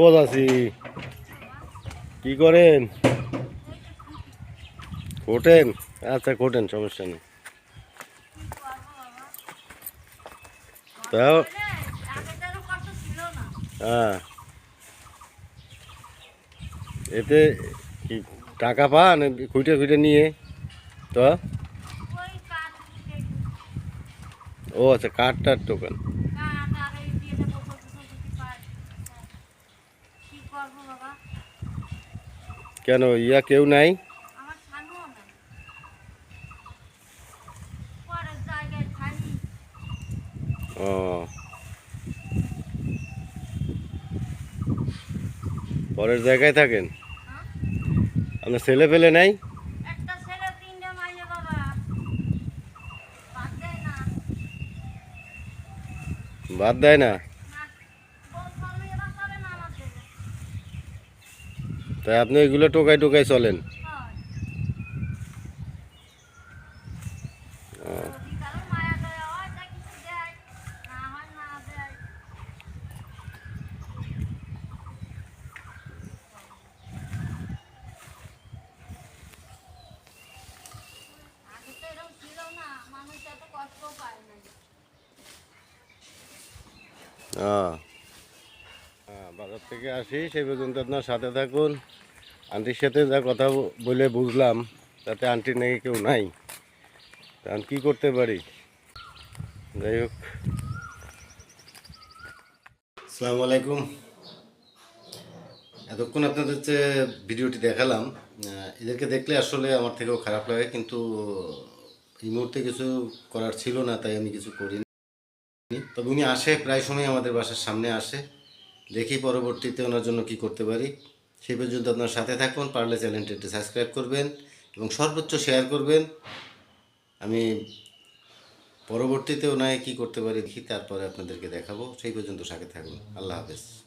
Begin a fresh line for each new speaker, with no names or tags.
ও দাসি, কি করেন? কোটেন আচ্ছা কোটেন সমস্যা নেই। তাও? হ্যাঁ। এতে কি, টাকা পান? খুঁটে খুঁটে নিয়ে? তো? ও আচ্ছা কাঠটার দোকান। কেন ইয়া কেউ নাই? ও। পরের জায়গায় থাকেন? আপনার ছেলে পেলে নাই?
বাদ দেয় না
বাদ দেয় না
না বউ স্বামী এবার চলে না আমার দেবে
তাই আপনি এগুলো টোকাই টোকাই চলেন।
হয়
বাজার থেকে আসি, সেই পর্যন্ত আপনার সাথে থাকুন। আন্টির সাথে যা কথা বলে বুঝলাম, তাতে আন্টি নাকি কেউ নাই। আমি কী করতে পারি? যাই হোক। আসসালামু আলাইকুম। এতক্ষণ আপনাদের যে ভিডিওটি দেখালাম এদেরকে দেখলে আসলে আমার থেকেও খারাপ লাগে, কিন্তু এই মুহূর্তে কিছু করার ছিল না, তাই আমি কিছু করিনি। তবে উনি আসে, প্রায় সময় আমাদের বাসার সামনে আসে। দেখি পরবর্তীতে ওনার জন্য কি করতে পারি। সেই পর্যন্ত আপনার সাথে থাকুন, পারলে চ্যানেলটি সাবস্ক্রাইব করবেন এবং সর্বোচ্চ শেয়ার করবেন। আমি পরবর্তীতে ওনায় কি করতে পারি দেখি, তারপরে আপনাদেরকে দেখাবো। সেই পর্যন্ত সাথে থাকুন। আল্লাহ হাফেজ।